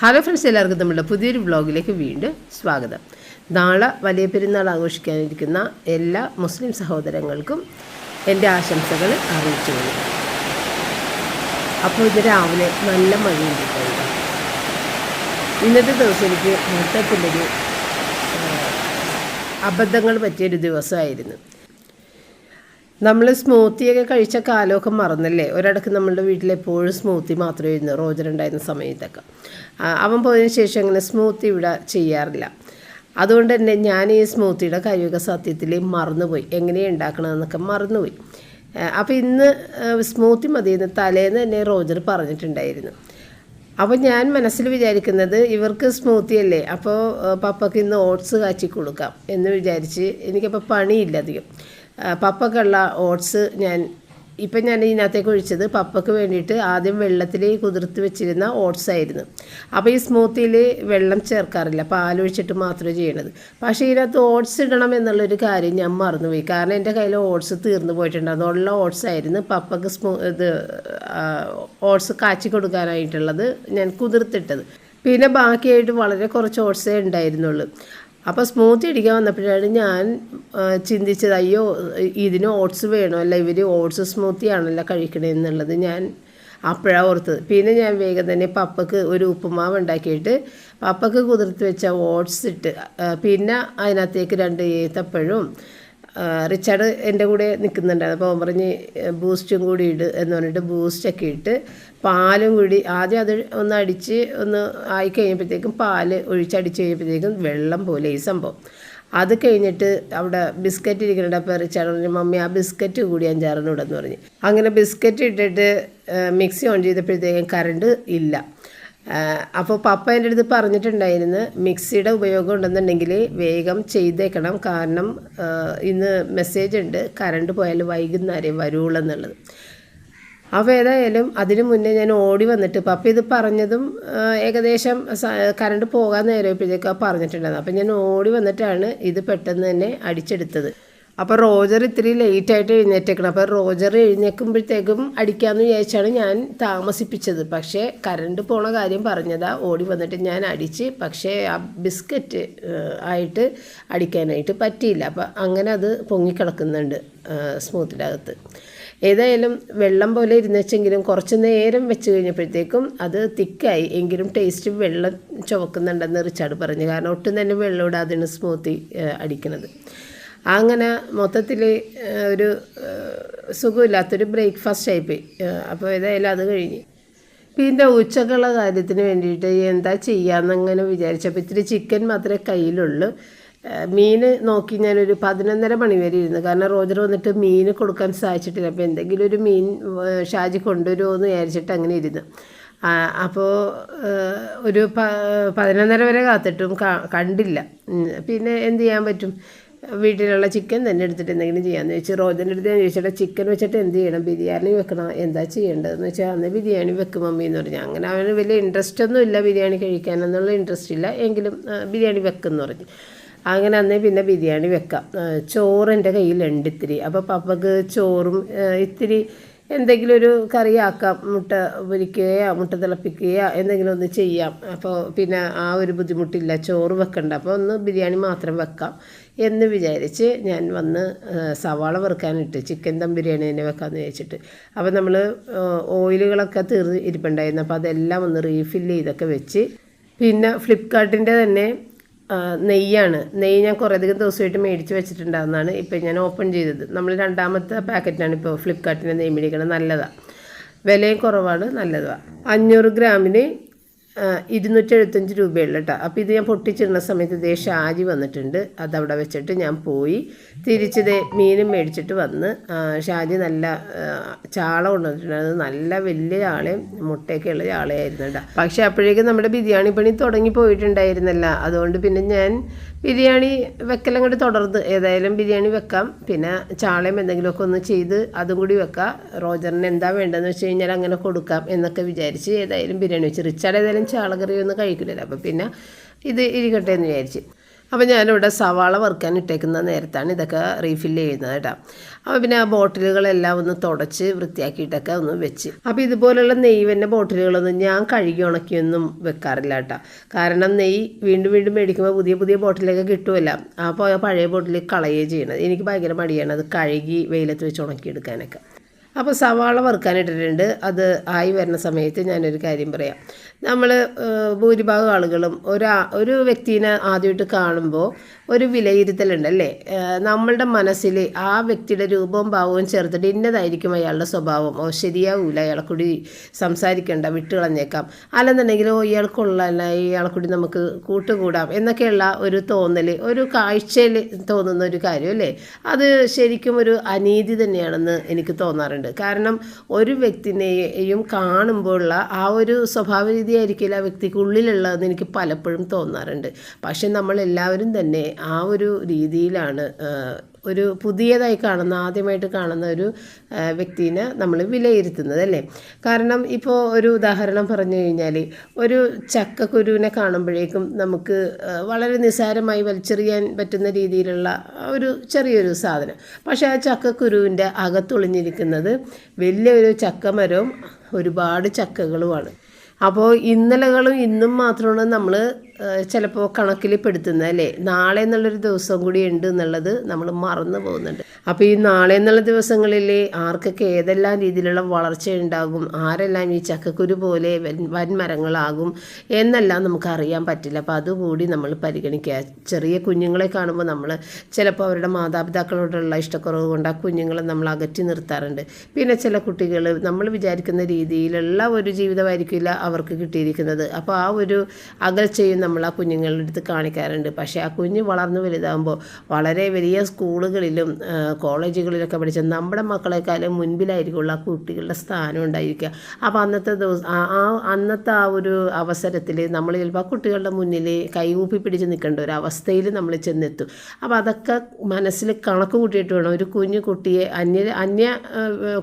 Hello friends എല്ലാവർക്കും നമ്മുടെ പുതിയൊരു വ്ളോഗിലേക്ക് വീണ്ടും സ്വാഗതം. നാളെ വലിയ പെരുന്നാൾ ആഘോഷിക്കാനിരിക്കുന്ന എല്ലാ മുസ്ലിം സഹോദരങ്ങൾക്കും എന്റെ ആശംസകൾ അറിയിച്ചു കൊടുക്കും അപ്പോൾ ഇത് രാവിലെ നല്ല മഴയുണ്ടിട്ടുണ്ട് ഇന്നത്തെ ദിവസം എനിക്ക് മൊത്തത്തിലൊരു അബദ്ധങ്ങൾ പറ്റിയൊരു ദിവസമായിരുന്നു. നമ്മൾ സ്മൂത്തിയൊക്കെ കഴിച്ച കാലമൊക്കെ മറന്നല്ലേ? ഒരിടക്ക് നമ്മളുടെ വീട്ടിൽ എപ്പോഴും സ്മൂത്തി മാത്രമേ ഇരുന്നു റോജർ ഉണ്ടായിരുന്ന സമയത്തൊക്കെ. അവൻ പോയതിന് ശേഷം അങ്ങനെ സ്മൂത്തി ഇവിടെ ചെയ്യാറില്ല. അതുകൊണ്ട് തന്നെ ഞാൻ ഈ സ്മൂത്തിയുടെ കാര്യമൊക്കെ സത്യത്തിൽ മറന്നുപോയി. എങ്ങനെയാണ് ഉണ്ടാക്കണമെന്നൊക്കെ മറന്നുപോയി. അപ്പോൾ ഇന്ന് സ്മൂത്തി മതിയെന്ന് തലേന്ന് തന്നെ റോജർ പറഞ്ഞിട്ടുണ്ടായിരുന്നു. അപ്പോൾ ഞാൻ മനസ്സിൽ വിചാരിക്കുന്നത് ഇവർക്ക് സ്മൂത്തി അല്ലേ? അപ്പോൾ പപ്പയ്ക്ക് ഇന്ന് ഓട്സ് കാച്ചി കൊടുക്കാം എന്ന് വിചാരിച്ച് എനിക്കപ്പോൾ പണിയില്ല അധികം. പപ്പക്കുള്ള ഓട്സ് ഞാൻ ഇപ്പം ഞാൻ ഇതിനകത്തേക്ക് ഒഴിച്ചത് പപ്പയ്ക്ക് വേണ്ടിയിട്ട് ആദ്യം വെള്ളത്തിൽ കുതിർത്ത് വെച്ചിരുന്ന ഓട്സ് ആയിരുന്നു. അപ്പോൾ ഈ സ്മൂത്തിയിൽ വെള്ളം ചേർക്കാറില്ല പാലൊഴിച്ചിട്ട് മാത്രമേ ചെയ്യണത്. പക്ഷേ ഇതിനകത്ത് ഓട്സ് ഇടണം എന്നുള്ളൊരു കാര്യം ഞാൻ മറന്നുപോയി. കാരണം എന്റെ കയ്യിൽ ഓട്സ് തീർന്നു പോയിട്ടുണ്ടായിരുന്നു ഉള്ള ഓട്സ് ആയിരുന്നു പപ്പക്ക് സ്മൂ ഇത് ഓട്സ് കാച്ചി കൊടുക്കാനായിട്ടുള്ളത് ഞാൻ കുതിർത്തിട്ടത്. പിന്നെ ബാക്കിയായിട്ട് വളരെ കുറച്ച് ഓട്സേ ഉണ്ടായിരുന്നുള്ളൂ. അപ്പോൾ സ്മൂത്തി ഇടിക്കാൻ വന്നപ്പോഴാണ് ഞാൻ ചിന്തിച്ചത് അയ്യോ ഇതിന് ഓട്സ് വേണോ? അല്ല ഇവർ ഓട്സ് സ്മൂത്തി ആണല്ലോ കഴിക്കണമെന്നുള്ളത് ഞാൻ അപ്പോഴാണ് ഓർത്തത്. പിന്നെ ഞാൻ വേഗം തന്നെ പപ്പക്ക് ഒരു ഉപ്പുമാവ് ഉണ്ടാക്കിയിട്ട് പപ്പക്ക് കുതിർത്ത് വെച്ച ഓട്സ് ഇട്ട് പിന്നെ അതിനകത്തേക്ക് രണ്ട് ഏത്തപ്പഴവും റിച്ചാർഡ് എന്റെ കൂടെ നിൽക്കുന്നുണ്ടായിരുന്നു. അപ്പോൾ പറഞ്ഞ് ബൂസ്റ്റും കൂടി ഇട് എന്ന് പറഞ്ഞിട്ട് ബൂസ്റ്റൊക്കെ ഇട്ട് പാലും കൂടി ആദ്യം അത് ഒന്ന് അടിച്ച് ഒന്ന് ആയി കഴിഞ്ഞപ്പോഴത്തേക്കും പാൽ ഒഴിച്ചടിച്ച് കഴിഞ്ഞപ്പോഴത്തേക്കും വെള്ളം പോലെ ഈ സംഭവം. അത് കഴിഞ്ഞിട്ട് അവിടെ ബിസ്ക്കറ്റ് ഇരിക്കുന്നുണ്ട്. അപ്പോൾ റിച്ചാർഡ് പറഞ്ഞു മമ്മി ആ ബിസ്ക്കറ്റ് കൂടി അഞ്ചാറെണ്ണം ഇടെന്ന് പറഞ്ഞു. അങ്ങനെ ബിസ്ക്കറ്റ് ഇട്ടിട്ട് മിക്സി ഓൺ ചെയ്തപ്പോഴത്തേക്കും കറണ്ട് ഇല്ല. അപ്പോൾ പപ്പ എന്റെ അടുത്ത് പറഞ്ഞിട്ടുണ്ടായിരുന്നു മിക്സിയുടെ ഉപയോഗം ഉണ്ടെന്നുണ്ടെങ്കിൽ വേഗം ചെയ്തേക്കണം. കാരണം ഇന്ന് മെസ്സേജ് ഉണ്ട് കറണ്ട് പോയാൽ വൈകുന്നേരം വരുള്ളൂ എന്നുള്ളത്. അപ്പോൾ ഏതായാലും അതിന് മുന്നേ ഞാൻ ഓടി വന്നിട്ട് പപ്പ ഇത് പറഞ്ഞതും ഏകദേശം കറണ്ട് പോകാൻ നേരപ്പോഴത്തേക്കും പറഞ്ഞിട്ടുണ്ടായിരുന്നു. അപ്പോൾ ഞാൻ ഓടി വന്നിട്ടാണ് ഇത് പെട്ടെന്ന് തന്നെ അടിച്ചെടുത്തത്. അപ്പോൾ റോജർ ഇത്തിരി ലേറ്റായിട്ട് എഴുന്നേറ്റേക്കണം. അപ്പോൾ റോജർ എഴുന്നേൽക്കുമ്പോഴത്തേക്കും അടിക്കാമെന്ന് വിചാരിച്ചാണ് ഞാൻ താമസിപ്പിച്ചത്. പക്ഷേ കറണ്ട് പോണ കാര്യം പറഞ്ഞതാ. ഓടി വന്നിട്ട് ഞാൻ അടിച്ച് പക്ഷേ ആ ബിസ്ക്കറ്റ് ആയിട്ട് അടിക്കാനായിട്ട് പറ്റിയില്ല. അപ്പോൾ അങ്ങനെ അത് പൊങ്ങിക്കിടക്കുന്നുണ്ട് സ്മൂത്തിനകത്ത്. ഏതായാലും വെള്ളം പോലെ ഇരുന്നുവെച്ചെങ്കിലും കുറച്ച് നേരം വെച്ച് കഴിഞ്ഞപ്പോഴത്തേക്കും അത് തിക്കായി. എങ്കിലും ടേസ്റ്റ് വെള്ളം ചുവക്കുന്നുണ്ടെന്ന് റിച്ചാർഡ് പറഞ്ഞു. കാരണം ഒട്ടും തന്നെ വെള്ളം ഇടാതെയാണ് സ്മൂത്തി അടിക്കുന്നത് അങ്ങനെ മൊത്തത്തിൽ ഒരു സുഖമില്ലാത്തൊരു ബ്രേക്ക്ഫാസ്റ്റ് ആയിപ്പോയി. അപ്പോൾ ഏതായാലും അത് കഴിഞ്ഞ്. പിന്നെ ഉച്ചക്കുള്ള കാര്യത്തിന് വേണ്ടിയിട്ട് എന്താ ചെയ്യാമെന്നങ്ങനെ വിചാരിച്ചപ്പോൾ ഇത്തിരി ചിക്കൻ മാത്രമേ കയ്യിലുള്ളൂ. മീൻ നോക്കി ഞാനൊരു പതിനൊന്നര മണി വരെ ഇരുന്നു. കാരണം റോജർ വന്നിട്ട് മീൻ കൊടുക്കാൻ സാധിച്ചിട്ടില്ല. അപ്പോൾ എന്തെങ്കിലും ഒരു മീൻ ഷാജി കൊണ്ടുവരുമോ എന്ന് വിചാരിച്ചിട്ട് അങ്ങനെ ഇരുന്നു. അപ്പോൾ ഒരു പതിനൊന്നര വരെ കാത്തിട്ടും കണ്ടില്ല. പിന്നെ എന്ത് ചെയ്യാൻ പറ്റും? വീട്ടിലുള്ള ചിക്കൻ തന്നെ എടുത്തിട്ട് എന്തെങ്കിലും ചെയ്യാമെന്ന് ചോദിച്ചു. റോജന്റെ അടുത്ത് ഞാൻ ചോദിച്ചിട്ട് ചിക്കൻ വെച്ചിട്ട് എന്ത് ചെയ്യണം? ബിരിയാണി വെക്കണം? എന്താ ചെയ്യേണ്ടതെന്ന് വെച്ചാൽ അന്ന് ബിരിയാണി വെക്കും മമ്മി എന്ന് പറഞ്ഞു. അങ്ങനെ അവന് വലിയ ഇൻട്രസ്റ്റ് ഒന്നും ഇല്ല ബിരിയാണി കഴിക്കാനെന്നുള്ള ഇൻട്രസ്റ്റ് ഇല്ല. എങ്കിലും ബിരിയാണി വെക്കുമെന്ന് പറഞ്ഞു. അങ്ങനെ അന്നേ പിന്നെ ബിരിയാണി വെക്കാം. ചോറ് എന്റെ കയ്യിലുണ്ട് ഇത്തിരി. അപ്പോൾ പപ്പക്ക് ചോറും ഇത്തിരി എന്തെങ്കിലും ഒരു കറിയാക്കാം. മുട്ട പൊരിക്കുകയോ മുട്ട തിളപ്പിക്കുകയോ എന്തെങ്കിലും ഒന്ന് ചെയ്യാം. അപ്പോൾ പിന്നെ ആ ഒരു ബുദ്ധിമുട്ടില്ല. ചോറ് വെക്കണ്ട. അപ്പോൾ ഒന്ന് ബിരിയാണി മാത്രം വെക്കാം. എന്ന് വിചാരിച്ച് ഞാൻ വന്ന് സവാള വറുക്കാനിട്ട് ചിക്കൻ ദം ബിരിയാണി തന്നെ വെക്കാമെന്ന് വിചാരിച്ചിട്ട്. അപ്പോൾ നമ്മൾ ഓയിലുകളൊക്കെ തീർന്ന് ഇരിപ്പുണ്ടായിരുന്നു. അപ്പോൾ അതെല്ലാം ഒന്ന് റീഫില്ല് ചെയ്തൊക്കെ വെച്ച്. പിന്നെ ഫ്ലിപ്കാർട്ടിന്റെ തന്നെ നെയ്യാണ്. നെയ്യ് ഞാൻ കുറേ അധികം ദിവസമായിട്ട് മേടിച്ച് വെച്ചിട്ടുണ്ടാകുന്നതാണ് ഇപ്പോൾ ഞാൻ ഓപ്പൺ ചെയ്തത്. നമ്മൾ രണ്ടാമത്തെ പാക്കറ്റാണ് ഇപ്പോൾ ഫ്ലിപ്കാർട്ടിന്റെ നെയ്യ് മേടിക്കണം നല്ലതാണ് വിലയും കുറവാണ് നല്ലതാണ് അഞ്ഞൂറ് ഗ്രാമിന് ഇരുന്നൂറ്റി എഴുപത്തഞ്ച് രൂപയുള്ള കേട്ടോ അപ്പോൾ ഇത് ഞാൻ പൊട്ടിച്ചിടുന്ന സമയത്ത് ഇതേ ഷാജി വന്നിട്ടുണ്ട്. അതവിടെ വെച്ചിട്ട് ഞാൻ പോയി. തിരിച്ചത് മീനും മേടിച്ചിട്ട് വന്ന്. ഷാജി നല്ല ചാള കൊണ്ടുവന്നിട്ടുണ്ടായിരുന്നു നല്ല വലിയ ചാളയും മുട്ടയൊക്കെ ഉള്ള ചാളയായിരുന്നു കേട്ടോ പക്ഷേ അപ്പോഴേക്കും നമ്മുടെ ബിരിയാണി പണി തുടങ്ങി പോയിട്ടുണ്ടായിരുന്നല്ല. അതുകൊണ്ട് പിന്നെ ഞാൻ ബിരിയാണി വെക്കലും കൂടി തുടർന്ന് ഏതായാലും ബിരിയാണി വെക്കാം. പിന്നെ ചാളയും എന്തെങ്കിലുമൊക്കെ ഒന്ന് ചെയ്ത് അതും കൂടി വെക്കാം. റോജറിന് എന്താ വേണ്ടതെന്ന് വെച്ച് കഴിഞ്ഞാൽ അങ്ങനെ കൊടുക്കാം എന്നൊക്കെ വിചാരിച്ച് ഏതായാലും ബിരിയാണി വെച്ച്. റിച്ചാർഡ് ഏതായാലും ചാളകറി ഒന്നും കഴിക്കില്ലല്ലോ. അപ്പോൾ പിന്നെ ഇത് ഇരിക്കട്ടെ എന്ന് വിചാരിച്ച്. അപ്പോൾ ഞാനിവിടെ സവാള വറുക്കാൻ ഇട്ടേക്കുന്ന നേരത്താണ് ഇതൊക്കെ റീഫില്ല് ചെയ്യുന്നത് കേട്ടോ. അപ്പോൾ പിന്നെ ആ ബോട്ടിലുകളെല്ലാം ഒന്ന് തുടച്ച് വൃത്തിയാക്കിയിട്ടൊക്കെ ഒന്ന് വെച്ച്. അപ്പോൾ ഇതുപോലുള്ള നെയ്വന്റെ ബോട്ടിലുകളൊന്നും ഞാൻ കഴുകി ഉണക്കിയൊന്നും വെക്കാറില്ല കേട്ടോ. കാരണം നെയ്യ് വീണ്ടും വീണ്ടും മേടിക്കുമ്പോൾ പുതിയ പുതിയ ബോട്ടിലൊക്കെ കിട്ടുമല്ല അപ്പോൾ പഴയ ബോട്ടിൽ കളയുകയും ചെയ്യണത് എനിക്ക് ഭയങ്കര മടിയാണ് അത് കഴുകി വെയിലത്ത് വെച്ച് ഉണക്കിയെടുക്കാനൊക്കെ. അപ്പോൾ സവാള വറുക്കാനിട്ടിട്ടുണ്ട് അത് ആയി വരുന്ന സമയത്ത് ഞാനൊരു കാര്യം പറയാം. നമ്മൾ ഭൂരിഭാഗം ആളുകളും ഒരു ഒരു വ്യക്തിനെ ആദ്യമായിട്ട് കാണുമ്പോൾ ഒരു വിലയിരുത്തലുണ്ട് അല്ലേ നമ്മളുടെ മനസ്സിൽ ആ വ്യക്തിയുടെ രൂപവും ഭാവവും ചേർത്തിട്ട് ഇന്നതായിരിക്കും അയാളുടെ സ്വഭാവം. ഓ ശരിയാവൂല അയാളെ സംസാരിക്കേണ്ട വിട്ടുകളഞ്ഞേക്കാം. അല്ലെന്നുണ്ടെങ്കിൽ ഓ ഇയാൾക്കുള്ളല്ല കൊള്ളല്ല ഇയാളെ നമുക്ക് കൂട്ടുകൂടാം എന്നൊക്കെയുള്ള ഒരു തോന്നൽ ഒരു കാഴ്ചയിൽ തോന്നുന്ന ഒരു കാര്യം അല്ലേ അത് ശരിക്കും ഒരു അനീതി തന്നെയാണെന്ന് എനിക്ക് തോന്നാറുണ്ട്. കാരണം ഒരു വ്യക്തിനെയും കാണുമ്പോഴുള്ള ആ ഒരു സ്വഭാവ രീതിയായിരിക്കില്ല ആ വ്യക്തിക്കുള്ളിലുള്ളതെന്ന് എനിക്ക് പലപ്പോഴും തോന്നാറുണ്ട്. പക്ഷെ നമ്മളെല്ലാവരും തന്നെ ആ ഒരു രീതിയിലാണ് ഒരു പുതിയതായി കാണുന്ന ആദ്യമായിട്ട് കാണുന്ന ഒരു വ്യക്തിനെ നമ്മൾ വിലയിരുത്തുന്നത് അല്ലേ? കാരണം ഇപ്പോൾ ഒരു ഉദാഹരണം പറഞ്ഞു കഴിഞ്ഞാൽ ഒരു ചക്കക്കുരുവിനെ കാണുമ്പോഴേക്കും നമുക്ക് വളരെ നിസ്സാരമായി വലിച്ചെറിയാൻ പറ്റുന്ന രീതിയിലുള്ള ഒരു ചെറിയൊരു സാധനം. പക്ഷേ ആ ചക്കക്കുരുവിന്റെ അകത്തൊളിഞ്ഞിരിക്കുന്നത് വലിയൊരു ചക്കമരവും ഒരുപാട് ചക്കകളുമാണ്. അപ്പോൾ ഇന്നലകളും ഇന്നും മാത്രമാണ് നമ്മൾ ചിലപ്പോൾ കണക്കിൽ പെടുത്തുന്നത് അല്ലേ? നാളെ എന്നുള്ളൊരു ദിവസം കൂടി ഉണ്ട് എന്നുള്ളത് നമ്മൾ മറന്നു പോകുന്നുണ്ട്. അപ്പോൾ ഈ നാളെ എന്നുള്ള ദിവസങ്ങളിൽ ആർക്കൊക്കെ ഏതെല്ലാം രീതിയിലുള്ള വളർച്ച ഉണ്ടാകും ആരെല്ലാം ഈ ചക്കക്കുരു പോലെ വൻ വൻമരങ്ങളാകും എന്നെല്ലാം നമുക്ക് അറിയാൻ പറ്റില്ല. അപ്പോൾ അതുകൂടി നമ്മൾ പരിഗണിക്കുക. ചെറിയ കുഞ്ഞുങ്ങളെ കാണുമ്പോൾ നമ്മൾ ചിലപ്പോൾ അവരുടെ മാതാപിതാക്കളോടുള്ള ഇഷ്ടക്കുറവ് കൊണ്ട് ആ കുഞ്ഞുങ്ങളെ നമ്മൾ അകറ്റി നിർത്താറുണ്ട്. പിന്നെ ചില കുട്ടികൾ നമ്മൾ വിചാരിക്കുന്ന രീതിയിലുള്ള ഒരു ജീവിതമായിരിക്കില്ല അവർക്ക് കിട്ടിയിരിക്കുന്നത്. അപ്പോൾ ആ ഒരു അകൽച്ചയും നമ്മൾ ആ കുഞ്ഞുങ്ങളുടെ അടുത്ത് കാണിക്കാറുണ്ട്. പക്ഷേ ആ കുഞ്ഞ് വളർന്നു വലുതാകുമ്പോൾ വളരെ വലിയ സ്കൂളുകളിലും കോളേജുകളിലൊക്കെ പഠിച്ച നമ്മുടെ മക്കളെക്കാളും മുൻപിലായിരിക്കുള്ള ആ കുട്ടികളുടെ സ്ഥാനം ഉണ്ടായിരിക്കുക. അപ്പോൾ അന്നത്തെ ദിവസം ആ അന്നത്തെ ആ ഒരു അവസരത്തിൽ നമ്മൾ ചിലപ്പോൾ ആ കുട്ടികളുടെ മുന്നിൽ കൈകൂപ്പി പിടിച്ച് നിൽക്കേണ്ട ഒരു അവസ്ഥയിൽ നമ്മൾ ചെന്നെത്തും. അപ്പോൾ അതൊക്കെ മനസ്സിൽ കണക്ക് കൂട്ടിയിട്ട് വേണം ഒരു കുഞ്ഞു കുട്ടിയെ അന്യ അന്യ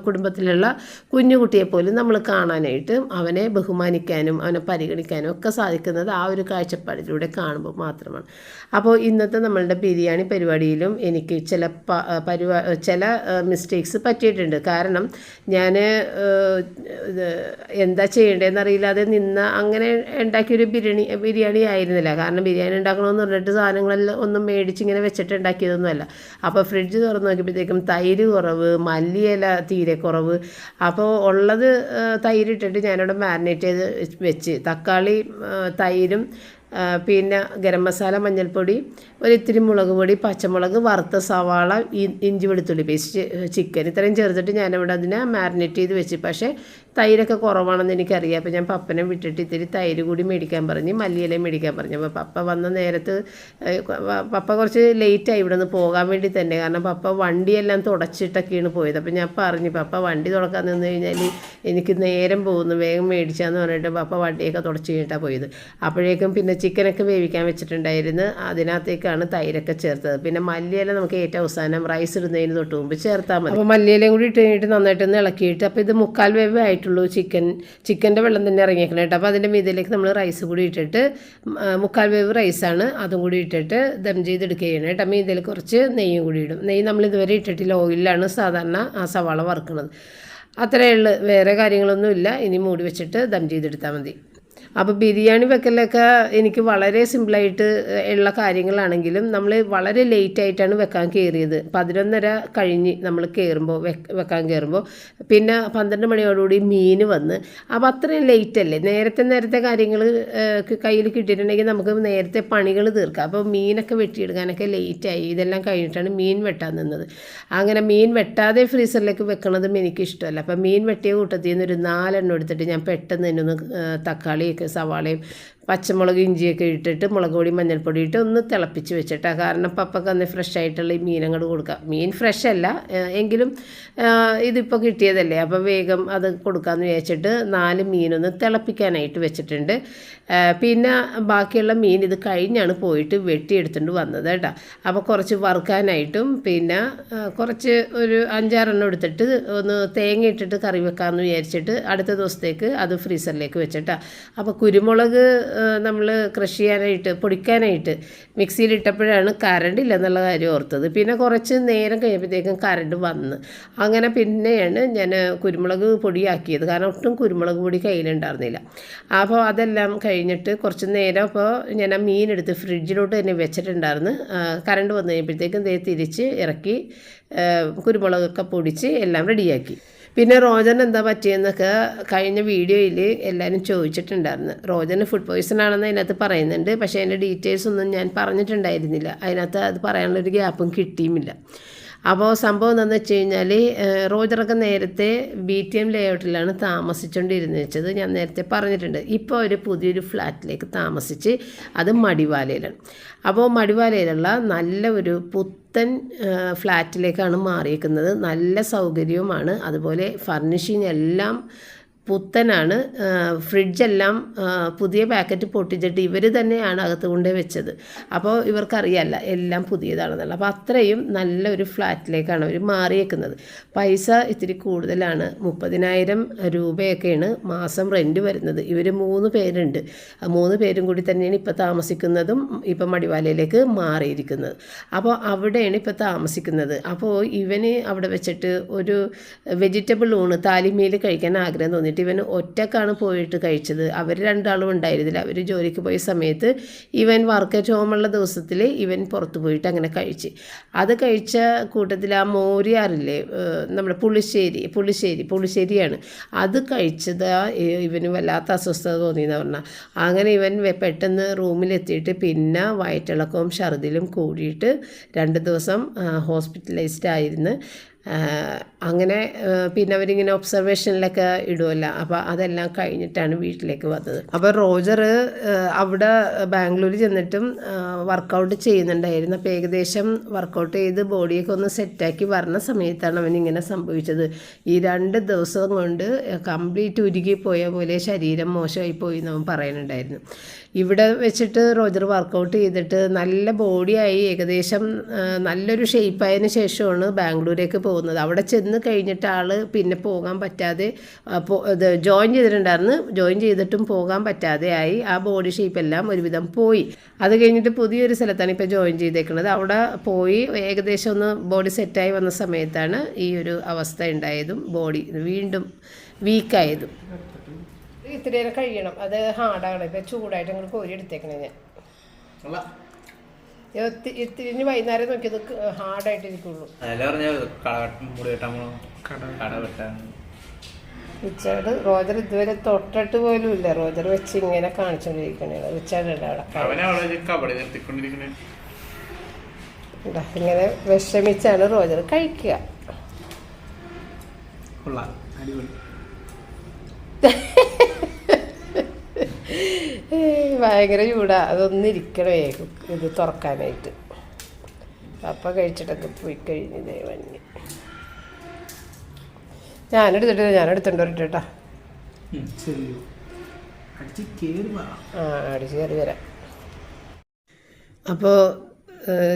കുടുംബത്തിലുള്ള കുഞ്ഞു കുട്ടിയെ നമ്മൾ കാണാനായിട്ട് അവനെ ബഹുമാനിക്കാനും അവനെ പരിഗണിക്കാനും ഒക്കെ സാധിക്കുന്നത് ആ ഒരു കാഴ്ച കാഴ്ചപ്പാടിലൂടെ കാണുമ്പോൾ മാത്രമാണ്. അപ്പോൾ ഇന്നത്തെ നമ്മളുടെ ബിരിയാണി പരിപാടിയിലും എനിക്ക് ചില പരിപാ ചില മിസ്റ്റേക്സ് പറ്റിയിട്ടുണ്ട്. കാരണം ഞാൻ എന്താ ചെയ്യേണ്ടതെന്ന് അറിയില്ലാതെ നിന്ന അങ്ങനെ ഉണ്ടാക്കിയൊരു ബിരിയാണി ബിരിയാണി ആയിരുന്നില്ല. കാരണം ബിരിയാണി ഉണ്ടാക്കണമെന്ന് പറഞ്ഞിട്ട് സാധനങ്ങളെല്ലാം ഒന്നും മേടിച്ച് ഇങ്ങനെ വെച്ചിട്ട് ഉണ്ടാക്കിയതൊന്നുമല്ല അപ്പോൾ ഫ്രിഡ്ജ് തുറന്ന് നോക്കിയപ്പോഴത്തേക്കും തൈര് കുറവ് മല്ലിയില തീരെ കുറവ്. അപ്പോൾ ഉള്ളത് തൈരിട്ടിട്ട് ഞാനിവിടെ മാരിനേറ്റ് ചെയ്ത് വെച്ച് തക്കാളി തൈരും പിന്നെ ഗരം മസാല മഞ്ഞൾപ്പൊടി ഒരിത്തിരി മുളക് പൊടി പച്ചമുളക് വറുത്ത സവാള ഇഞ്ചി വെളുത്തുള്ളി പേസ്റ്റ് ചിക്കൻ. ഇത്രയും ചേർത്തിട്ട് ഞാനിവിടെ അതിനെ മാരിനേറ്റ് ചെയ്ത് വെച്ച്. പക്ഷേ തൈരൊക്കെ കുറവാണെന്ന് എനിക്കറിയാം. അപ്പോൾ ഞാൻ പപ്പനെ വിട്ടിട്ട് ഇത്തിരി തൈര് കൂടി മേടിക്കാൻ പറഞ്ഞ്. മല്ലിയിലയും മേടിക്കാൻ പറഞ്ഞു. അപ്പോൾ പപ്പ വന്ന നേരത്ത് പപ്പ കുറച്ച് ലേറ്റായി ഇവിടെ നിന്ന് പോകാൻ വേണ്ടി തന്നെ. കാരണം പപ്പ വണ്ടിയെല്ലാം തുടച്ചിട്ടൊക്കെയാണ് പോയത്. അപ്പോൾ ഞാൻ പറഞ്ഞു പപ്പ വണ്ടി തുടക്കാൻ നിന്ന് കഴിഞ്ഞാൽ എനിക്ക് നേരം പോകുന്നു. വേഗം മേടിച്ചാന്ന് പറഞ്ഞിട്ട് പപ്പ വണ്ടിയൊക്കെ തുടച്ച് കഴിഞ്ഞിട്ടാണ് പോയത്. അപ്പോഴേക്കും പിന്നെ ചിക്കനൊക്കെ വേവിക്കാൻ വെച്ചിട്ടുണ്ടായിരുന്നു. അതിനകത്തേക്കാണ് തൈരൊക്കെ ചേർത്തത്. പിന്നെ മല്ലിയില നമുക്ക് ഏറ്റവും അവസാനം റൈസ് ഇടുന്നതിന് തൊട്ട് മുമ്പ് ചേർത്താൽ മതി. അപ്പോൾ മല്ലിയിലയും കൂടി ഇട്ട് കഴിഞ്ഞിട്ട് നന്നായിട്ടൊന്ന് ഇളക്കിയിട്ട് അപ്പോൾ ഇത് മുക്കാൽ വേവ് ആയിട്ടുള്ളൂ ചിക്കൻ ചിക്കന്റെ വെള്ളം തന്നെ ഇറങ്ങിയേക്കണം കേട്ടോ. അപ്പോൾ അതിന്റെ മീതിലേക്ക് നമ്മൾ റൈസ് കൂടി ഇട്ടിട്ട് മുക്കാൽ വേവ് റൈസാണ് അതും കൂടി ഇട്ടിട്ട് ദം ചെയ്തെടുക്കുകയാണ് കേട്ടോ. മീതിൽ കുറച്ച് നെയ്യും കൂടി ഇടും. നെയ്യ് നമ്മൾ ഇതുവരെ ഇട്ടിട്ടില്ല. ഓയിലാണ് സാധാരണ ആ സവാള വറുക്കുന്നത് അത്രയേ ഉള്ളൂ. വേറെ കാര്യങ്ങളൊന്നുമില്ല. ഇനി മൂടി വെച്ചിട്ട് ദം ചെയ്തെടുത്താൽ മതി. അപ്പോൾ ബിരിയാണി വെക്കലൊക്കെ എനിക്ക് വളരെ സിമ്പിളായിട്ട് ഉള്ള കാര്യങ്ങളാണെങ്കിലും നമ്മൾ വളരെ ലേറ്റ് ആയിട്ടാണ് വെക്കാൻ കയറിയത് പതിനൊന്നര കഴിഞ്ഞ് നമ്മൾ കയറുമ്പോൾ വെക്കാൻ കയറുമ്പോൾ പിന്നെ പന്ത്രണ്ട് മണിയോടുകൂടി മീൻ വന്ന്. അപ്പോൾ അത്രയും ലേറ്റ് അല്ലേ? നേരത്തെ നേരത്തെ കാര്യങ്ങൾ കയ്യിൽ കിട്ടിയിട്ടുണ്ടെങ്കിൽ നമുക്ക് നേരത്തെ പണികൾ തീർക്കാം. അപ്പോൾ മീനൊക്കെ വെട്ടിയെടുക്കാനൊക്കെ ലേറ്റായി ഇതെല്ലാം കഴിഞ്ഞിട്ടാണ് മീൻ വെട്ടാൻ നിന്നത്. അങ്ങനെ മീൻ വെട്ടാതെ ഫ്രീസറിലേക്ക് വെക്കണതും എനിക്കിഷ്ടമല്ല. അപ്പോൾ മീൻ വെട്ടിയ കൂട്ടത്തിൽ നിന്ന് ഒരു നാലെണ്ണം എടുത്തിട്ട് ഞാൻ പെട്ടെന്ന് തന്നെ ഒന്ന് തക്കാളിയൊക്കെ സവാളയും പച്ചമുളക് ഇഞ്ചിയൊക്കെ ഇട്ടിട്ട് മുളക് പൊടി മഞ്ഞൾപ്പൊടി ഇട്ട് ഒന്ന് തിളപ്പിച്ച് വെച്ചിട്ടാണ് കാരണം പപ്പക്ക് അന്ന് ഫ്രഷ് ആയിട്ടുള്ള ഈ മീനങ്ങൾ കൊടുക്കാം. മീൻ ഫ്രഷ് അല്ല എങ്കിലും ഇതിപ്പോൾ കിട്ടിയതല്ലേ. അപ്പോൾ വേഗം അത് കൊടുക്കാമെന്ന് വിചാരിച്ചിട്ട് നാല് മീനൊന്ന് തിളപ്പിക്കാനായിട്ട് വെച്ചിട്ടുണ്ട്. പിന്നെ ബാക്കിയുള്ള മീൻ ഇത് കഴിഞ്ഞാണ് പോയിട്ട് വെട്ടിയെടുത്തുകൊണ്ട് വന്നത് കേട്ടോ. അപ്പോൾ കുറച്ച് വറുക്കാനായിട്ടും പിന്നെ കുറച്ച് ഒരു അഞ്ചാറെണ്ണം എടുത്തിട്ട് ഒന്ന് തേങ്ങ ഇട്ടിട്ട് കറി വെക്കാമെന്ന് വിചാരിച്ചിട്ട് അടുത്ത ദിവസത്തേക്ക് അത് ഫ്രീസറിലേക്ക് വെച്ചിട്ടാണ് അപ്പോൾ കുരുമുളക് നമ്മൾ ക്രഷ് ചെയ്യാനായിട്ട് പൊടിക്കാനായിട്ട് മിക്സിയിലിട്ടപ്പോഴാണ് കറണ്ട് ഇല്ലെന്നുള്ള കാര്യം ഓർത്തത്. പിന്നെ കുറച്ച് നേരം കഴിയുമ്പോഴത്തേക്കും കറണ്ട് വന്ന്. അങ്ങനെ പിന്നെയാണ് ഞാൻ കുരുമുളക് പൊടിയാക്കിയത്. കാരണം ഒട്ടും കുരുമുളക് പൊടി കയ്യിലുണ്ടായിരുന്നില്ല. അപ്പോൾ അതെല്ലാം കഴിഞ്ഞിട്ട് കുറച്ച് നേരം അപ്പോൾ ഞാൻ ആ മീനെടുത്ത് ഫ്രിഡ്ജിലോട്ട് തന്നെ വെച്ചിട്ടുണ്ടായിരുന്നു. കറണ്ട് വന്നു കഴിയുമ്പോഴത്തേക്കും ദേ തിരിച്ച് ഇറക്കി കുരുമുളകൊക്കെ പൊടിച്ച് എല്ലാം റെഡിയാക്കി പിന്നെ റോജൻ എന്താ പറ്റിയെന്നൊക്കെ കഴിഞ്ഞ വീഡിയോയിൽ എല്ലാവരും ചോദിച്ചിട്ടുണ്ടായിരുന്നു. റോജന് ഫുഡ് പോയ്സൺ ആണെന്ന് അതിനകത്ത് പറയുന്നുണ്ട്. പക്ഷേ അതിന്റെ ഡീറ്റെയിൽസ് ഒന്നും ഞാൻ പറഞ്ഞിട്ടുണ്ടായിരുന്നില്ല. അതിനകത്ത് അത് പറയാനുള്ളൊരു ഗ്യാപ്പും കിട്ടിയുമില്ല. അപ്പോൾ സംഭവം എന്താണെന്ന് വെച്ച് കഴിഞ്ഞാൽ റോജറൊക്കെ നേരത്തെ ബി ടി എം ലേഔട്ടിലാണ് താമസിച്ചുകൊണ്ടിരുന്നത് വെച്ചത് ഞാൻ നേരത്തെ പറഞ്ഞിട്ടുണ്ട്. ഇപ്പോൾ ഒരു പുതിയൊരു ഫ്ലാറ്റിലേക്ക് താമസിച്ച് അത് മടിവാലയിലാണ്. അപ്പോൾ മടിവാലയിലുള്ള നല്ല ഒരു പുത്തൻ ഫ്ലാറ്റിലേക്കാണ് മാറിയിരിക്കുന്നത് നല്ല സൗകര്യവുമാണ്. അതുപോലെ ഫർണിഷിങ് എല്ലാം പുത്തനാണ്. ഫ്രിഡ്ജെല്ലാം പുതിയ പാക്കറ്റ് പൊട്ടിച്ചിട്ട് ഇവർ തന്നെയാണ് അകത്ത് കൊണ്ടേ വെച്ചത്. അപ്പോൾ ഇവർക്കറിയാമല്ല എല്ലാം പുതിയതാണെന്നുള്ളത്. അപ്പോൾ അത്രയും നല്ലൊരു ഫ്ലാറ്റിലേക്കാണ് അവർ മാറിയേക്കുന്നത്. പൈസ ഇത്തിരി കൂടുതലാണ്. മുപ്പതിനായിരം രൂപയൊക്കെയാണ് മാസം റെന്റ് വരുന്നത്. ഇവർ മൂന്ന് പേരുണ്ട്. മൂന്ന് പേരും കൂടി തന്നെയാണ് ഇപ്പോൾ താമസിക്കുന്നതും ഇപ്പം മടിവാലയിലേക്ക് മാറിയിരിക്കുന്നത്. അപ്പോൾ അവിടെയാണ് ഇപ്പോൾ താമസിക്കുന്നത്. അപ്പോൾ ഇവന് അവിടെ വെച്ചിട്ട് ഒരു വെജിറ്റബിൾ ഊണ് താലിമേൽ കഴിക്കാൻ ആഗ്രഹം ഇവന് ഒറ്റക്കാണ് പോയിട്ട് കഴിച്ചത്. അവർ രണ്ടാളും ഉണ്ടായിരുന്നില്ല. അവർ ജോലിക്ക് പോയ സമയത്ത് ഇവൻ വർക്ക് അറ്റ് ഹോമുള്ള ദിവസത്തിൽ ഇവൻ പുറത്ത് പോയിട്ട് അങ്ങനെ കഴിച്ച്. അത് കഴിച്ച കൂട്ടത്തിൽ ആ മോരിയാറില്ലേ നമ്മുടെ പുളിശ്ശേരി പുളിശ്ശേരി പുളിശ്ശേരിയാണ്. അത് കഴിച്ചത് ഇവന് വല്ലാത്ത അസ്വസ്ഥത തോന്നിയെന്ന് പറഞ്ഞാൽ അങ്ങനെ ഇവൻ പെട്ടെന്ന് റൂമിലെത്തിയിട്ട് പിന്നെ വയറ്റിളക്കവും ഛർദിലും കൂടിയിട്ട് രണ്ട് ദിവസം ഹോസ്പിറ്റലൈസ്ഡ് ആയിരുന്നു. അങ്ങനെ പിന്നെ അവരിങ്ങനെ ഒബ്സർവേഷനിലൊക്കെ ഇടുമല്ലോ അപ്പോൾ അതെല്ലാം കഴിഞ്ഞിട്ടാണ് വീട്ടിലേക്ക് വന്നത്. അപ്പോൾ റോജർ അവിടെ ബാംഗ്ലൂർ ചെന്നിട്ടും വർക്കൗട്ട് ചെയ്യുന്നുണ്ടായിരുന്നു. അപ്പോൾ ഏകദേശം വർക്കൗട്ട് ചെയ്ത് ബോഡിയൊക്കെ ഒന്ന് സെറ്റാക്കി വരുന്ന സമയത്താണ് അവൻ ഇങ്ങനെ സംഭവിച്ചത്. ഈ രണ്ട് ദിവസം കൊണ്ട് കംപ്ലീറ്റ് ഉരുകിപ്പോയ പോലെ ശരീരം മോശമായി പോയി എന്ന് പറയുന്നുണ്ടായിരുന്നു. ഇവിടെ വെച്ചിട്ട് റോജർ വർക്കൗട്ട് ചെയ്തിട്ട് നല്ല ബോഡിയായി ഏകദേശം നല്ലൊരു ഷേപ്പായതിനു ശേഷമാണ് ബാംഗ്ലൂരേക്ക് പോകുന്നത്. അവിടെ ചെന്ന് കഴിഞ്ഞിട്ട് ആൾ പിന്നെ പോകാൻ പറ്റാതെ ഇത് ജോയിൻ ചെയ്തിട്ടുണ്ടായിരുന്നു. ജോയിൻ ചെയ്തിട്ടും പോകാൻ പറ്റാതെ ആയി. ആ ബോഡി ഷേപ്പ് എല്ലാം ഒരുവിധം പോയി. അത് കഴിഞ്ഞിട്ട് പുതിയൊരു സ്ഥലത്താണ് ഇപ്പോൾ ജോയിൻ ചെയ്തേക്കുന്നത്. അവിടെ പോയി ഏകദേശം ഒന്ന് ബോഡി സെറ്റായി വന്ന സമയത്താണ് ഈ ഒരു അവസ്ഥ ഉണ്ടായതും ബോഡി വീണ്ടും വീക്കായതും ഇത്തിരി നേരം കഴിയണം. അത് ഹാർഡാണ്. ഇപ്പം ചൂടായിട്ട് നിങ്ങൾ കോരി എടുത്തേക്കണേ ഞാൻ. ഇത്തിരി വൈകുന്നേരം നോക്കിയത് ഹാർഡായിട്ട് ഇരിക്കുള്ളൂ. റിച്ചാർഡ് റോജർ ഇതുവരെ തൊട്ടിട്ട് പോലും ഇല്ല. റോജർ വെച്ച് ഇങ്ങനെ കാണിച്ചുകൊണ്ടിരിക്കണേ റിച്ചാർഡ് ഉണ്ട് അവിടെ ഇങ്ങനെ വിഷമിച്ചാണ് റോജർ കഴിക്കുക. അടിപൊളി. ഭയങ്കര ചൂടാ. അതൊന്നും ഇരിക്കണേ കുക്ക് ഇത് തുറക്കാനായിട്ട്. അപ്പം കഴിച്ചിട്ടൊക്കെ പോയി കഴിഞ്ഞ് വന്നി. ഞാനെടുത്തിട്ട് ഞാനെടുത്തിട്ടുണ്ട് ഒരിട്ടാ ആ അടിച്ച് കയറി വരാം. അപ്പോൾ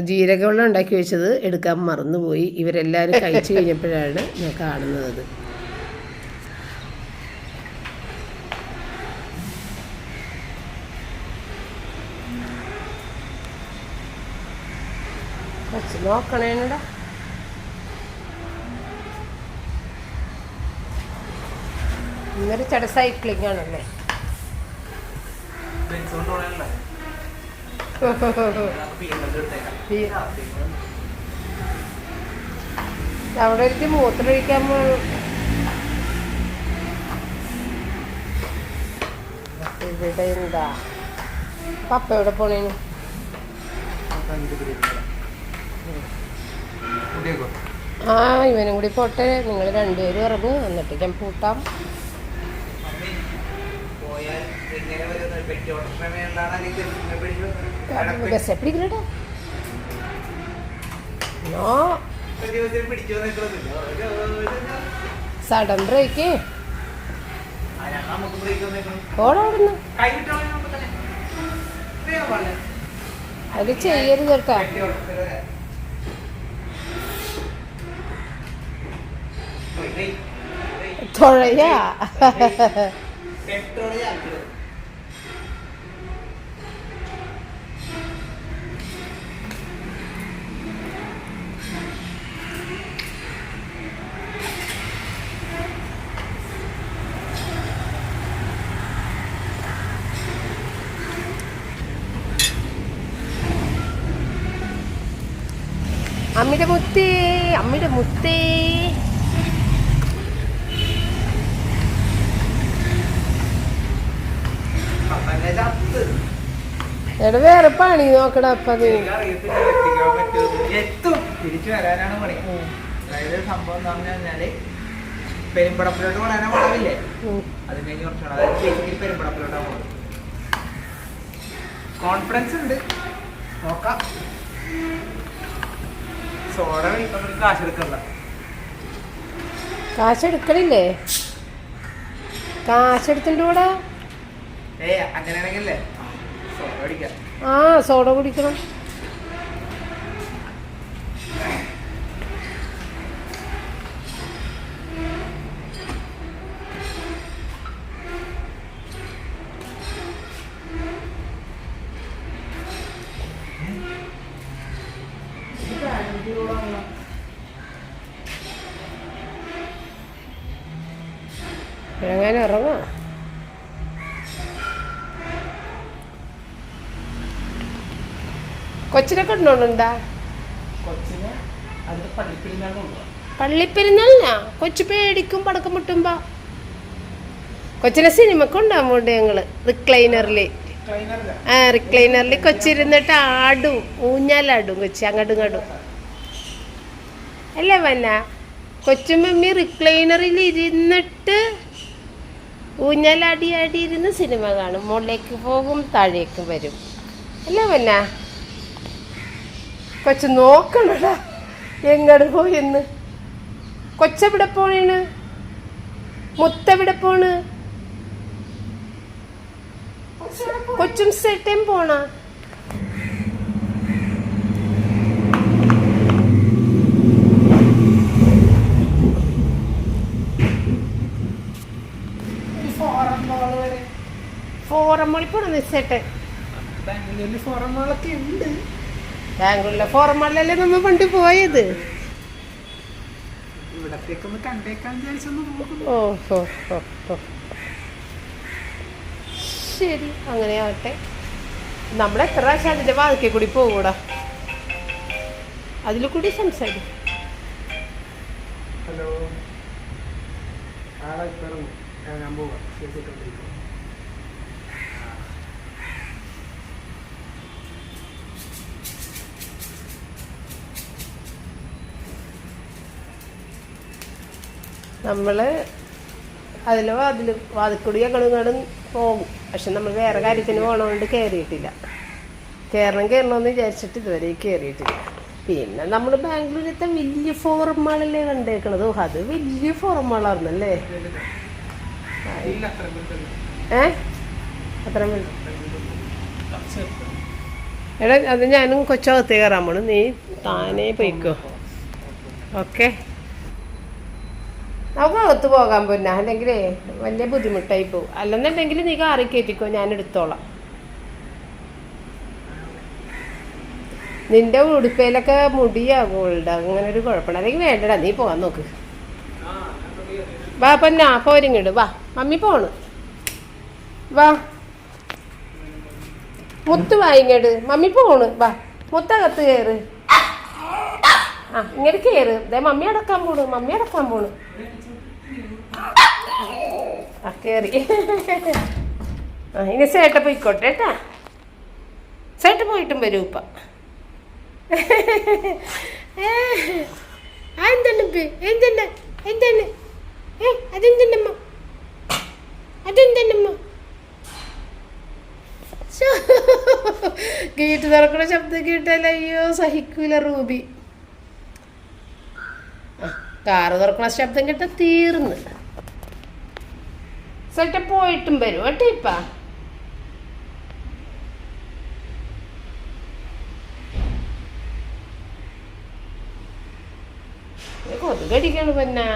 ജീരകവെള്ളം ഉണ്ടാക്കി വെച്ചത് എടുക്കാൻ മറന്നുപോയി. ഇവരെല്ലാവരും കഴിച്ചു കഴിഞ്ഞപ്പോഴാണ് ഞാൻ കാണുന്നത് കുറച്ച് നോക്കണേടാ ഇന്നൊരു ചട സൈക്ലിംഗ് ആണല്ലേ? അവിടെ ഒരു മൂത്രമൊഴിക്കാൻ ഒഴിക്കാൻ ഇവിടെ എന്താ? പപ്പ എവിടെ പോണേന്? ആ ഇവനും കൂടി പോട്ടെ. നിങ്ങൾ രണ്ടുപേരും ഇറങ്ങും. എന്നിട്ട് ഞാൻ പൂട്ടാം. ബസ് പിടിക്കണേട്ടാ. നോ. സഡൻ ബ്രേക്ക് പോടാ അവിടുന്ന്. അത് ചെയ്യരുത് കേട്ടാ. തുഴയാ അമ്മിയുടെ മുത്തേ അമ്മിയുടെ മുത്തേ എടാ വേറെ പണി നോക്കടാ അപ്പൊ നീ എത്തും. തിരിച്ചു വരാനാണ് പണി. അതായത് സംഭവം പെരുമ്പടപ്പിലോട്ട് പോകാനാ ഉം. അത് കഴിഞ്ഞ് കുറച്ചാണ് അതായത് ബേസിക്കലി പെരുമ്പടപ്പിലോട്ടാണ് പോകുന്നത് കോൺഫിഡൻസ് ഉണ്ട്. നോക്കാം. സോഡ കഴിക്കാൻ വേണ്ടി കാശ് എടുക്കണ്ട. കാശ് എടുക്കണില്ലേ? കാശ് എടുത്തിട്ട് കൂടെ ഏ അങ്ങനെയാണെങ്കിലേ സോഡ അടിക്കാം ആ സോഡ കുടിക്കണം. കൊച്ചിനെ കൊണ്ടോണ്ടാ കൊച്ചിന് അതിന്റെ പള്ളിപ്പിരിഞ്ഞാണ് കൊണ്ടുപോകാം പള്ളിപ്പെരുന്നാളിനാ? കൊച്ചു പേടിക്കും പടക്കം മുട്ടുമ്പോ കൊച്ചിനെ സിനിമ കൊണ്ടാകുമ്പോണ്ട് ഞങ്ങൾ? റിക്ലൈനറിൽ ആ റിക്ലൈനറിൽ കൊച്ചിരുന്നിട്ട് ആടും ഊഞ്ഞാലാടും കൊച്ചി അങ്ങോട്ടും ഇങ്ങോട്ടും അല്ലേ വന്ന? കൊച്ചുമമ്മി റിക്ലൈനറിൽ ഇരുന്നിട്ട് ഊഞ്ഞാലാടി ആടി ഇരുന്ന് സിനിമ കാണും. മുകളിലേക്ക് പോകും താഴേക്ക് വരും. അല്ലേ വന്ന? കൊച്ചു നോക്കണടാ. എങ്ങട് പോയെന്ന് കൊച്ചെവിടെ പോണേണ്? മുത്തെവിടെ പോണ്? കൊച്ചും സെട്ടേം പോണ? ഫോറം മോൾ വരെ ഫോറം മോളിൽ പോണ സെട്ടെ ബാംഗ്ലൂരിൽ ഫോറം മോളൊക്കെ ഉണ്ട്. ബാംഗ്ലൂരിലെ ഫോറം നമ്മൾ നമ്മ പണ്ട് പോയത്? ശരി അങ്ങനെ ആവട്ടെ. നമ്മൾ എത്ര പ്രാവശ്യം അതിന്റെ വാതിക്കെ കൂടി പോകൂടാ? അതിൽ കൂടി സംസാരിക്കും. ഹലോ. ആളെ ഞാൻ പോവാം. നമ്മൾ അതിൽ വാതിൽ വാതിൽക്കൂടി പോകും. പക്ഷെ നമ്മൾ വേറെ കാര്യത്തിന് പോകണോണ്ട് കയറിയിട്ടില്ല കയറണം കയറണമെന്ന് വിചാരിച്ചിട്ട് ഇതുവരെ കയറിയിട്ടില്ല പിന്നെ നമ്മൾ ബാംഗ്ലൂരിലത്തെ വലിയ ഫോറം മാളല്ലേ കണ്ടേക്കണത് അത് വലിയ ഫോറം മാളായിരുന്നല്ലേ ഇല്ല അത്ര ഏ അത്ര എടാ അത് ഞാനും കൊച്ചകത്ത് കയറാൻ പോണു. നീ താനേ പോയിക്കോ. ഓക്കെ. നമുക്ക് അകത്ത് പോകാൻ പോന്ന. അല്ലെങ്കിൽ വലിയ ബുദ്ധിമുട്ടായി പോകും അല്ലെന്നുണ്ടെങ്കിൽ നീ കാറി കയറ്റിക്കോ ഞാൻ എടുത്തോളാം. നിന്റെ ഉടുപ്പയിലൊക്കെ മുടിയാകും അങ്ങനെ ഒരു കുഴപ്പമില്ല. അല്ലെങ്കിൽ വേണ്ടടാ നീ പോകാൻ നോക്ക്. വാ പൊന്നാ പോരിങ്ങട്. വാ മമ്മി പോണ്. വാ. മുത്ത് വാ ഇങ്ങട്. മമ്മി പോണ്. വാ മുത്തകത്ത് കയറ് ആ ഇങ്ങോട്ട് കയറ് ദേ മമ്മി അടക്കാൻ പോണ്. മമ്മി അടക്കാൻ പോണ്. ആ കയറി ആ ഇനി സേട്ട പോയിക്കോട്ടെ കേട്ടാ. സേട്ട പോയിട്ടും വരൂ ഇപ്പ. എന്താണ് ഗേറ്റ് തുറക്കണ ശബ്ദം കേട്ടാലോ അയ്യോ സഹിക്കൂല റൂബി. കാറ് തുറക്കണ ശബ്ദം കേട്ട തീർന്ന്. സെറ്റ പോയിട്ടും വരും കേട്ടോ ഇപ്പ. കൊതുകടിക്കണു പിന്നെ.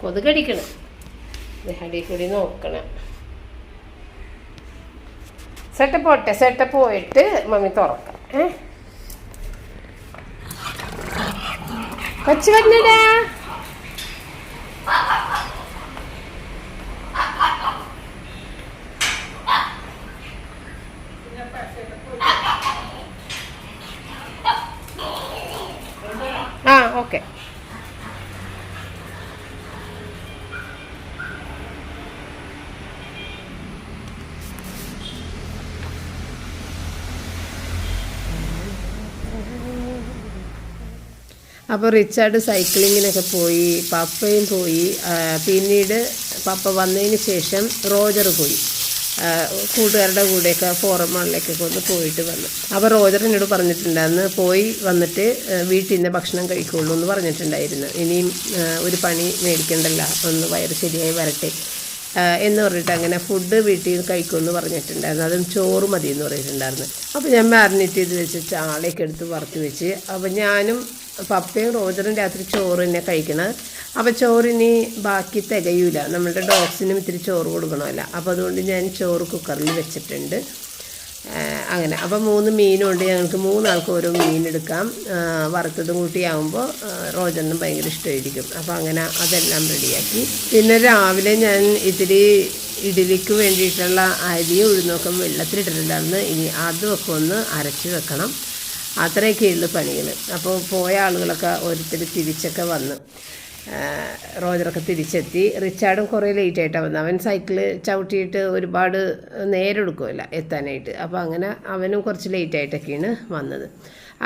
കൊതുകടിക്കണം. ഹടി കൂടി നോക്കണം. സെറ്റ പോട്ടെ സെറ്റ പോയിട്ട് മമ്മി തുറക്കാം ഏ? കൊച്ചു വരുന്നടാ ആ ഓക്കെ. അപ്പോൾ റിച്ചാർഡ് സൈക്ലിങ്ങിനൊക്കെ പോയി പപ്പയും പോയി പിന്നീട് പപ്പ വന്നതിന് ശേഷം റോജർ പോയി. കൂട്ടുകാരുടെ കൂടെയൊക്കെ ഫോറം മാളിലേക്കൊക്കെ പോയിട്ട് വന്നു. അപ്പോൾ റോജർ എന്നോട് പറഞ്ഞിട്ടുണ്ടായിരുന്നു പോയി വന്നിട്ട് വീട്ടിൽ നിന്ന് ഭക്ഷണം കഴിക്കുള്ളൂ എന്ന് പറഞ്ഞിട്ടുണ്ടായിരുന്നു. ഇനിയും ഒരു പണി മേടിക്കണ്ടല്ല ഒന്ന് വയറ് ശരിയായി വരട്ടെ എന്ന് പറഞ്ഞിട്ട് അങ്ങനെ ഫുഡ് വീട്ടിൽ നിന്ന് കഴിക്കുമെന്ന് പറഞ്ഞിട്ടുണ്ടായിരുന്നു. അതും ചോറ് മതി എന്ന് പറഞ്ഞിട്ടുണ്ടായിരുന്നു. അപ്പോൾ ഞാൻ മാറിനേറ്റ് ചെയ്ത് വെച്ച് ചാളയൊക്കെ എടുത്ത് വെച്ച് അപ്പോൾ ഞാനും പപ്പയും റോജറും രാത്രി ചോറ് തന്നെ കഴിക്കണത് അപ്പോൾ ചോറിനി ബാക്കി തികയൂല. നമ്മളുടെ ഡോഗ്സിനും ഇത്തിരി ചോറ് കൊടുക്കണമല്ല. അപ്പോൾ അതുകൊണ്ട് ഞാൻ ചോറ് കുക്കറിൽ വെച്ചിട്ടുണ്ട്. അങ്ങനെ. അപ്പോൾ മൂന്ന് മീനുണ്ട് ഞങ്ങൾക്ക് മൂന്നാൾക്ക് ഓരോ മീൻ എടുക്കാം. വറുത്തതും കൂട്ടിയാകുമ്പോൾ റോജറിനും ഭയങ്കര ഇഷ്ടമായിരിക്കും. അപ്പോൾ അങ്ങനെ അതെല്ലാം റെഡിയാക്കി. പിന്നെ രാവിലെ ഞാൻ ഇത്തിരി ഇഡലിക്ക് വേണ്ടിയിട്ടുള്ള അരിയും ഉഴുന്നൊക്കെ വെള്ളത്തിലിട്ടിട്ടുണ്ടായിരുന്നു. ഇനി അതുമൊക്കെ ഒന്ന് അരച്ച് വെക്കണം. അത്രയൊക്കെയുള്ളൂ പണികൾ അപ്പോൾ പോയ ആളുകളൊക്കെ ഓരോരുത്തർ തിരിച്ചൊക്കെ വന്നു. റോജറൊക്കെ തിരിച്ചെത്തി. റിച്ചാർഡും കുറേ ലേറ്റ് ആയിട്ടാണ് വന്നത് അവൻ സൈക്കിൾ ചവിട്ടിയിട്ട് ഒരുപാട് നേരെടുക്കുമല്ല എത്താനായിട്ട്. അപ്പോൾ അങ്ങനെ അവനും കുറച്ച് ലേറ്റ് ആയിട്ടൊക്കെയാണ് വന്നത്.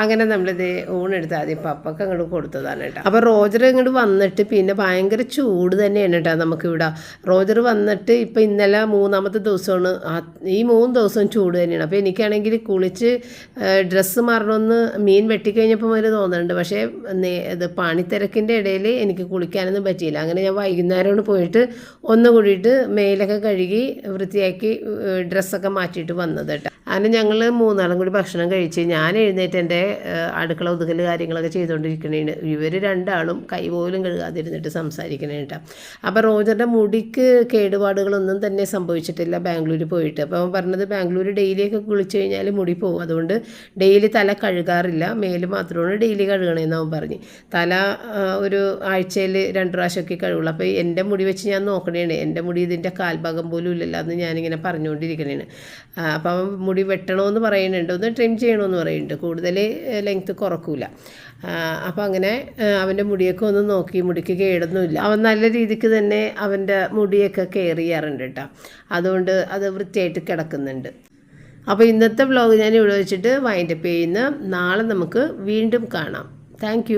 അങ്ങനെ നമ്മളിത് ഊണെടുത്ത് ആദ്യം പപ്പക്ക് അങ്ങോട്ട് കൊടുത്തതാണ് കേട്ടോ. അപ്പോൾ റോജർ ഇങ്ങോട്ട് വന്നിട്ട് പിന്നെ ഭയങ്കര ചൂട് തന്നെയാണ് കേട്ടോ നമുക്കിവിടെ. റോജർ വന്നിട്ട് ഇപ്പോൾ ഇന്നലെ മൂന്നാമത്തെ ദിവസമാണ്. ഈ മൂന്ന് ദിവസം ചൂട് തന്നെയാണ്. അപ്പോൾ എനിക്കാണെങ്കിൽ കുളിച്ച് ഡ്രസ്സ് മാറണമെന്ന് മീൻ വെട്ടിക്കഴിഞ്ഞപ്പോൾ മുതൽ തോന്നുന്നുണ്ട് പക്ഷേ ഇത് പണിത്തിരക്കിന്റെ ഇടയിൽ എനിക്ക് കുളിക്കാനൊന്നും പറ്റിയില്ല. അങ്ങനെ ഞാൻ വൈകുന്നേരമാണ് പോയിട്ട് ഒന്ന് കൂടിയിട്ട് മേലൊക്കെ കഴുകി വൃത്തിയാക്കി ഡ്രസ്സൊക്കെ മാറ്റിയിട്ട് വന്നത് കേട്ടോ. അങ്ങനെ ഞങ്ങൾ മൂന്നാളും കൂടി ഭക്ഷണം കഴിച്ച് ഞാൻ എഴുന്നേറ്റ് എന്റെ അടുക്കള ഒതുക്കൽ കാര്യങ്ങളൊക്കെ ചെയ്തുകൊണ്ടിരിക്കണേണ് ഇവർ രണ്ടാളും കൈ പോലും കഴുകാതിരുന്നിട്ട് സംസാരിക്കണേ കേട്ടോ അപ്പോൾ റോജറിന്റെ മുടിക്ക് കേടുപാടുകളൊന്നും തന്നെ സംഭവിച്ചിട്ടില്ല ബാംഗ്ലൂർ പോയിട്ട്. അപ്പോൾ പറഞ്ഞത് ബാംഗ്ലൂർ ഡെയിലിയൊക്കെ കുളിച്ചു കഴിഞ്ഞാൽ മുടി പോകും അതുകൊണ്ട് ഡെയിലി തല കഴുകാറില്ല. മേൽ മാത്രമാണ് ഡെയിലി കഴുകണമെന്ന് അവൻ പറഞ്ഞു. തല ഒരു ആഴ്ചയിൽ രണ്ട് പ്രാവശ്യമൊക്കെ കഴുകുള്ളൂ. അപ്പോൾ എന്റെ മുടി വെച്ച് ഞാൻ നോക്കണേണ്. എന്റെ മുടി ഇതിന്റെ കാൽഭാഗം പോലും ഇല്ലല്ലോ എന്ന് ഞാനിങ്ങനെ പറഞ്ഞുകൊണ്ടിരിക്കണേണ് അപ്പം മുടി വെട്ടണമെന്ന് പറയുന്നുണ്ട്. ഒന്ന് ട്രിം ചെയ്യണമെന്ന് പറയുന്നുണ്ട്. കൂടുതൽ ലെങ്ത്ത് കുറക്കൂല. അപ്പോൾ അങ്ങനെ അവന്റെ മുടിയൊക്കെ ഒന്ന് നോക്കി മുടിക്ക് കേടൊന്നുമില്ല. അവൻ നല്ല രീതിക്ക് തന്നെ അവന്റെ മുടിയൊക്കെ കെയർ ചെയ്യാറുണ്ട് കേട്ടോ അതുകൊണ്ട് അത് വൃത്തിയായിട്ട് കിടക്കുന്നുണ്ട്. അപ്പോൾ ഇന്നത്തെ വ്ലോഗ് ഞാൻ ഇവിടെ വെച്ചിട്ട് വൈൻഡപ്പ് ചെയ്യുന്ന. നാളെ നമുക്ക് വീണ്ടും കാണാം. താങ്ക്